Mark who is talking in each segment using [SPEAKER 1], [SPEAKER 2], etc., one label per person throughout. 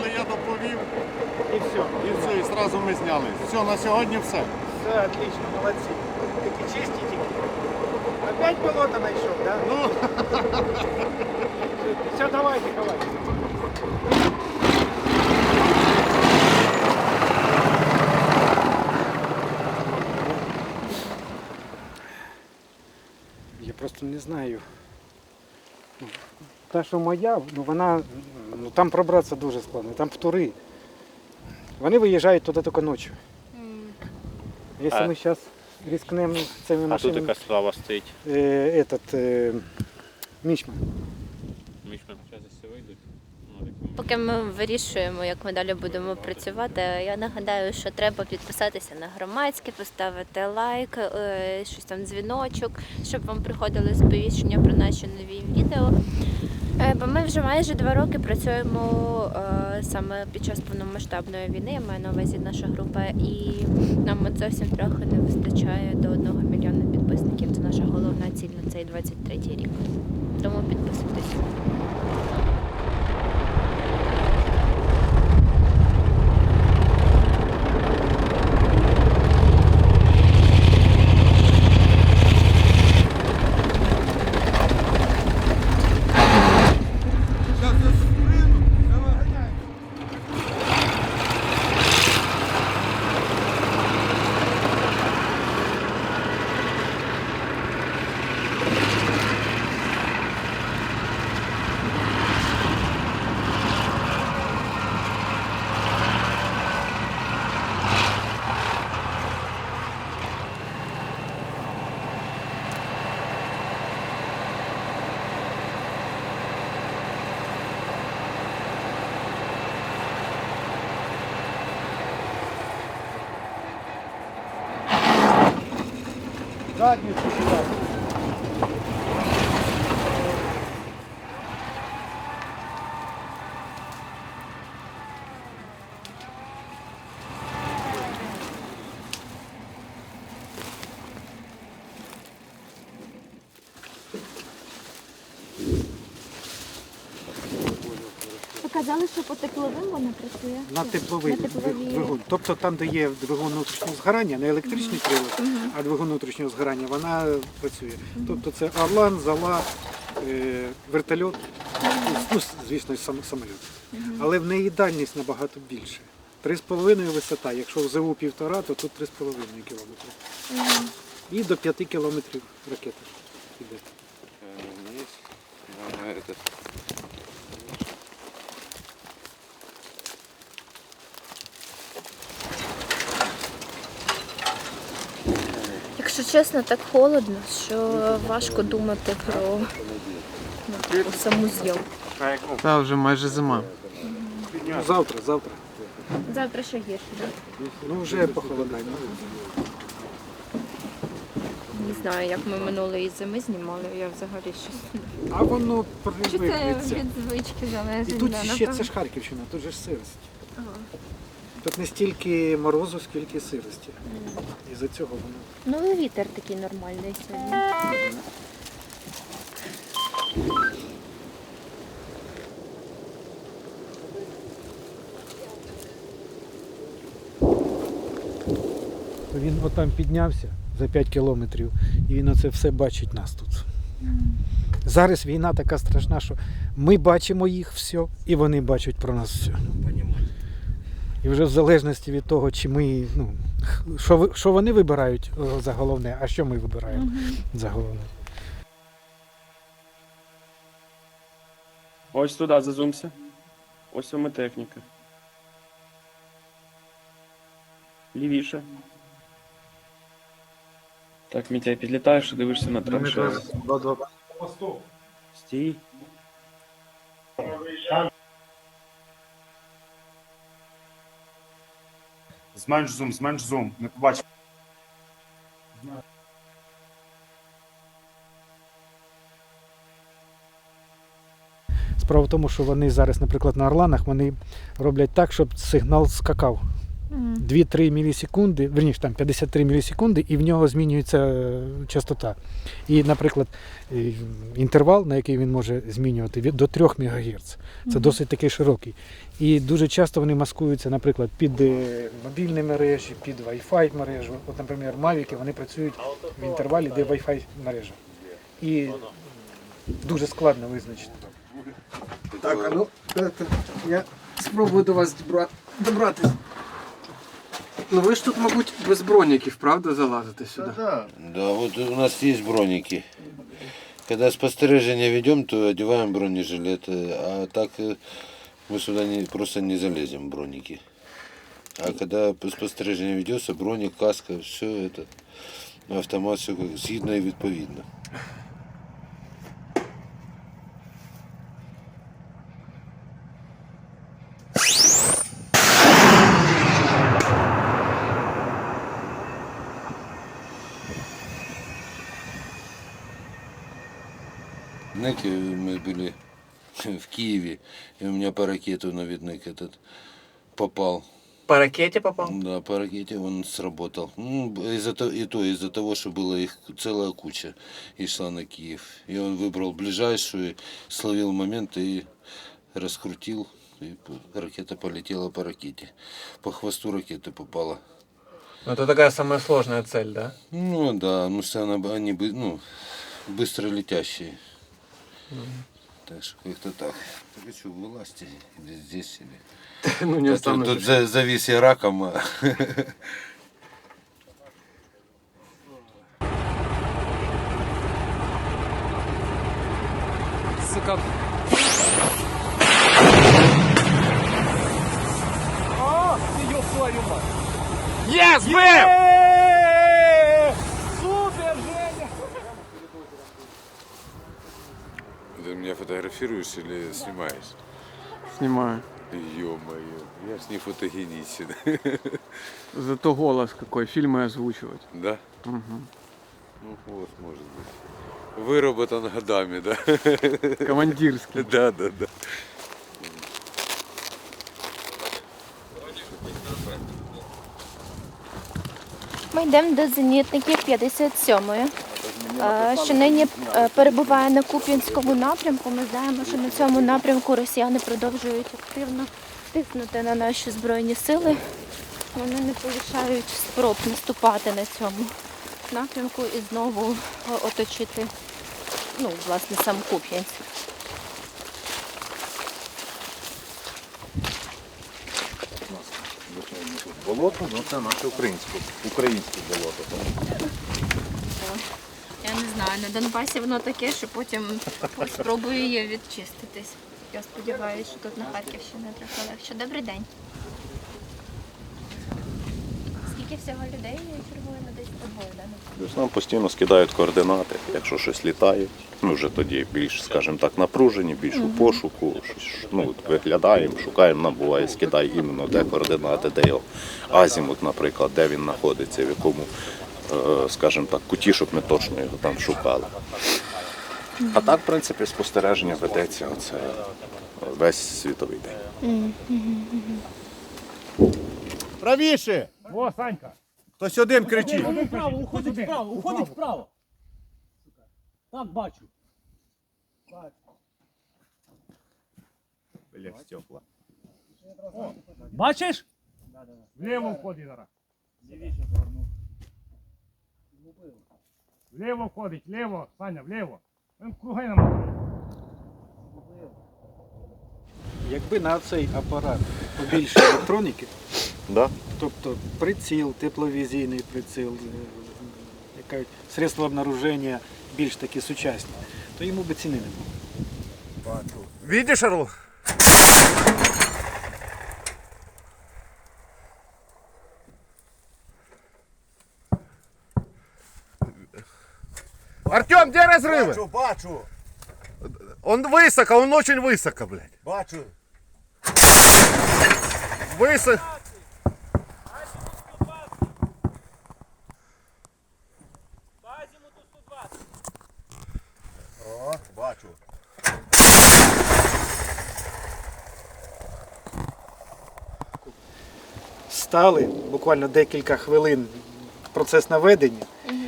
[SPEAKER 1] але я доповів І все. і все, і одразу ми зняли. Все, на сьогодні все.
[SPEAKER 2] Все, отлично, молодці. Такі чисті тільки. Опять болото знайшов, да?
[SPEAKER 1] Ну,
[SPEAKER 2] Все, давайте, давайте.
[SPEAKER 3] Я просто не знаю. Ну, Та, що моя, ну вона ну, там пробратися дуже складно, там втори. Вони виїжджають туди тільки ночі. Якщо ми зараз рискнемо цими
[SPEAKER 4] А тут
[SPEAKER 3] машинами,
[SPEAKER 4] яка справа стоїть.
[SPEAKER 3] е, этот, е, мічма.
[SPEAKER 4] Мішка, зараз всі вийдуть. Ну,
[SPEAKER 5] Поки ми вирішуємо, як ми далі будемо працювати, я нагадаю, що треба підписатися на громадське, поставити лайк, е, щось там дзвіночок, щоб вам приходили сповіщення про наші нові відео. Е, Бо ми вже майже два роки працюємо е, саме під час повномасштабної війни, я маю на увазі наша група, і нам зовсім трохи не вистачає до одного мільйона підписників. Це наша головна ціль на цей 23-й рік. Тому підписуйтесь.
[SPEAKER 3] Задницю сюди.
[SPEAKER 6] Показали, що по тепловим вона працює.
[SPEAKER 3] На тепловий
[SPEAKER 6] На тепловій.
[SPEAKER 3] двигун. Тобто там, де є двигун внутрішнього згорання, не електричний привод, а двигун внутрішнього згорання, вона працює. Тобто це Орлан, Зала, е, вертольот, ну, звісно, сам, самоліт. Але в неї дальність набагато більше. 3,5 висота. Якщо в ЗУ півтора, то тут 3,5 кілометри. І до 5 кілометрів ракета йде.
[SPEAKER 4] вниз. Вона, этот,
[SPEAKER 5] Якщо чесно, так холодно, що важко думати про, ну, про саму зйомку.
[SPEAKER 7] Та вже майже зима.
[SPEAKER 3] Ну, завтра, завтра.
[SPEAKER 5] Завтра ще гірше, так?
[SPEAKER 3] Ну вже похолодає.
[SPEAKER 5] Не знаю, як ми минулої зими знімали, я взагалі щось.
[SPEAKER 3] А воно
[SPEAKER 6] Чи це
[SPEAKER 3] привикнеться.
[SPEAKER 6] від звички залежить?
[SPEAKER 3] І тут
[SPEAKER 6] да,
[SPEAKER 3] ще
[SPEAKER 6] напевно.
[SPEAKER 3] це ж Харківщина, тут же ж сирость. Тут не стільки морозу, скільки сирості. І за цього воно.
[SPEAKER 5] Ну і вітер такий нормальний сьогодні.
[SPEAKER 3] Він отам піднявся за 5 кілометрів, і він оце все бачить нас тут. Зараз війна така страшна, що ми бачимо їх все, і вони бачать про нас все. І вже в залежності від того, чи ми, ну, що, що вони вибирають за головне, а що ми вибираємо за головне.
[SPEAKER 8] Ось туди зазумся. Ось вам і техніка. Лівіше. Так, Мітя, підлітаєш і дивишся на траншею. Стій.
[SPEAKER 9] Зменш зум, зменш зум. Не побачив.
[SPEAKER 3] Справа в тому, що вони зараз, наприклад, на Орланах вони роблять так, щоб сигнал скакав. 2-3 мілісекунди, верніше там 53 мілісекунди, і в нього змінюється е, частота. І, наприклад, е, інтервал, на який він може змінювати, від- до 3 МГц. Це досить такий широкий. І дуже часто вони маскуються, наприклад, під е, мобільні мережі, під Wi-Fi мережу. От, наприклад, Mavic, вони працюють в інтервалі, де Wi-Fi мережа. І дуже складно визначити. Так, а ну, я спробую до вас добратися. Ну ви ж тут, мабуть, без броніків, правда, залазите сюди?
[SPEAKER 1] Да.
[SPEAKER 10] Да, вот у нас есть броники. Когда спостережение ведем, то одеваем бронежилеты, а так э, мы сюда не, просто не залезем в броники. А когда спостережение ведется, броник, каска, все это, автомат, все згідно і відповідно. Знаете, мы были в Киеве, и у меня по ракету наведник этот попал.
[SPEAKER 2] По ракете попал?
[SPEAKER 10] Да, по ракете он сработал. Ну, из-за того, и то из-за того, что была их целая куча и шла на Киев. И он выбрал ближайшую, словил момент и раскрутил. И ракета полетела по ракете. По хвосту ракеты попала.
[SPEAKER 2] Ну, это такая самая сложная цель, да?
[SPEAKER 10] Ну да, ну она- они ну, быстро летящие. Так что как-то так. Так и что, вылазьте или здесь или.
[SPEAKER 2] Ну, не
[SPEAKER 10] А то тут за- завис я раком. а.
[SPEAKER 2] Сука. Є, збив! Супер,
[SPEAKER 10] Ты меня фотографируешь или снимаешь?
[SPEAKER 7] Снимаю.
[SPEAKER 10] Ё-моё, я ж не фотогеничен.
[SPEAKER 7] Зато голос какой, фильмы озвучивать.
[SPEAKER 10] Да?
[SPEAKER 7] Угу.
[SPEAKER 10] Ну вот, может быть. Выработан годами, да?
[SPEAKER 7] Командирский.
[SPEAKER 10] Да, да, да.
[SPEAKER 5] Ми йдемо до зенітників 57-ї, е, що нині е, перебуває на Куп'янському напрямку. Ми знаємо, що на цьому напрямку росіяни продовжують активно тиснути на наші збройні сили. Вони не полишають спроб наступати на цьому напрямку і знову е, оточити ну, власне, сам Куп'янськ.
[SPEAKER 1] Болото, ну це наше українське, українське болото.
[SPEAKER 5] Я не знаю, на Донбасі воно таке, що потім спробую її відчиститись. Я сподіваюся, що тут на Харківщині трохи легше. Добрий день. Скільки всього людей чергує на десь тобою, да?
[SPEAKER 11] Нам постійно скидають координати, якщо щось літає. Ми вже тоді більш, скажімо так, напружені, більш у пошуку. Ну, виглядаємо, шукаємо, нам буває, скидає іменно де координати, де його азімут, наприклад, де він знаходиться, в якому, скажімо так, куті, щоб ми точно його там шукали. А так, в принципі, спостереження ведеться оце весь світовий день.
[SPEAKER 1] Правіше!
[SPEAKER 2] О, Санька!
[SPEAKER 1] Хтось один кричить.
[SPEAKER 2] Вправо, уходить вправо, уходить вправо. Так, бачу.
[SPEAKER 9] Бля, стекла.
[SPEAKER 2] Бачиш? Вліво входить зараз. Вліво входить, вліво, Саня, вліво. Він круги намагає.
[SPEAKER 3] Якби на цей апарат побільше електроніки,
[SPEAKER 11] Да?
[SPEAKER 3] тобто приціл, тепловізійний приціл, е, средства обнаруження більш такі сучасні, то йому би ціни не було.
[SPEAKER 1] Видиш, Орл? Артем, где разрывы? Бачу, бачу. Он высоко, он очень высоко, блядь. Бачу. Высоко. О, бачу.
[SPEAKER 3] стали, буквально декілька хвилин процес наведення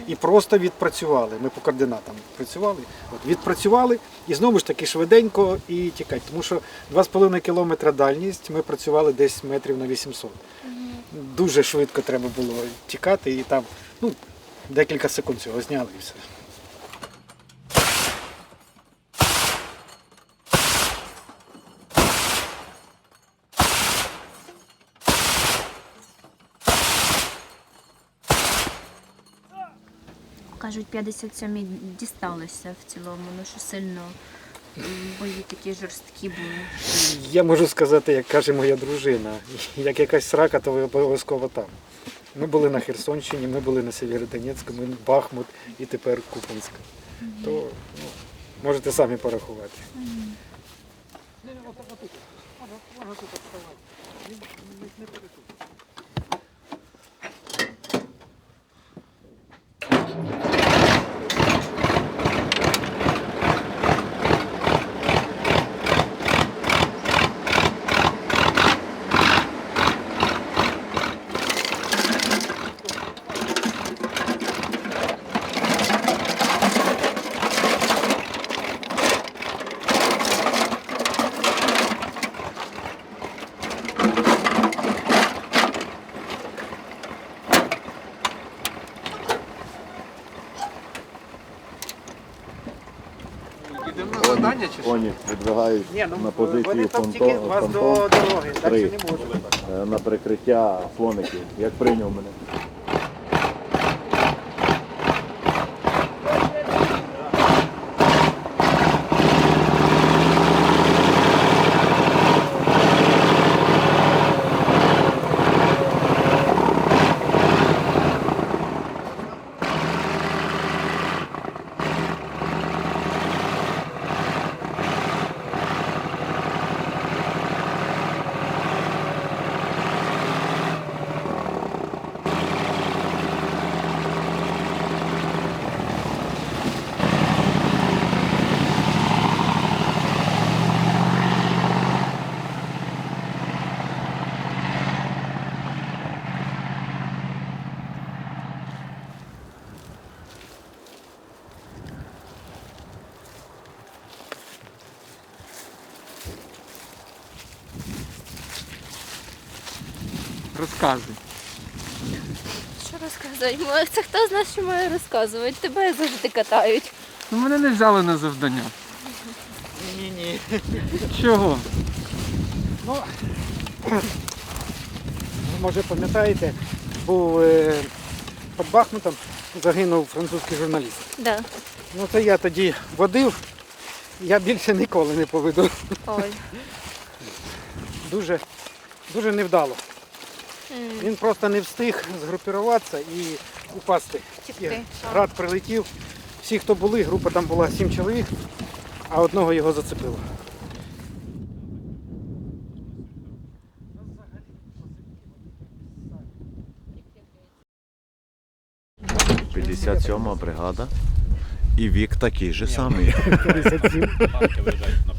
[SPEAKER 3] і просто відпрацювали. Ми по координатам працювали. От, відпрацювали і знову ж таки швиденько і тікати. Тому що 2,5 кілометра дальність ми працювали десь метрів на 800. Дуже швидко треба було тікати і там ну, декілька секунд цього зняли і все.
[SPEAKER 5] Кажуть, 57-й дісталося в цілому, ну що сильно бої такі жорсткі були.
[SPEAKER 3] Я можу сказати, як каже моя дружина, як якась срака, то ви обов'язково там. Ми були на Херсонщині, ми були на Сєвєродонецьку, ми Бахмут і тепер Купенськ. То ну, можете самі порахувати.
[SPEAKER 11] Коні відбігають
[SPEAKER 3] Ні, ну,
[SPEAKER 11] на позиції
[SPEAKER 3] вони там
[SPEAKER 11] фронтон-
[SPEAKER 3] тільки вас до
[SPEAKER 11] фронтон
[SPEAKER 3] дороги, далі не можуть.
[SPEAKER 11] е, на прикриття слоників. Як прийняв мене?
[SPEAKER 7] Розказуй.
[SPEAKER 5] Що розказують? Це хто з нас що має розказувати? Тебе завжди катають.
[SPEAKER 7] Ну мене не взяли на завдання.
[SPEAKER 3] Ні-ні.
[SPEAKER 7] Чого?
[SPEAKER 3] Ну, може пам'ятаєте, був е, під Бахмутом загинув французький журналіст.
[SPEAKER 5] Да.
[SPEAKER 3] Ну це я тоді водив, я більше ніколи не поведу.
[SPEAKER 5] Ой.
[SPEAKER 3] Дуже, дуже невдало. Він просто не встиг згрупіруватися і упасти.
[SPEAKER 5] Тікти.
[SPEAKER 3] І Град прилетів. Всі, хто були, група там була сім чоловік, а одного його зацепило.
[SPEAKER 11] – 57 бригада. І вік такий же самий.
[SPEAKER 3] 57.
[SPEAKER 4] Танки виїжджають на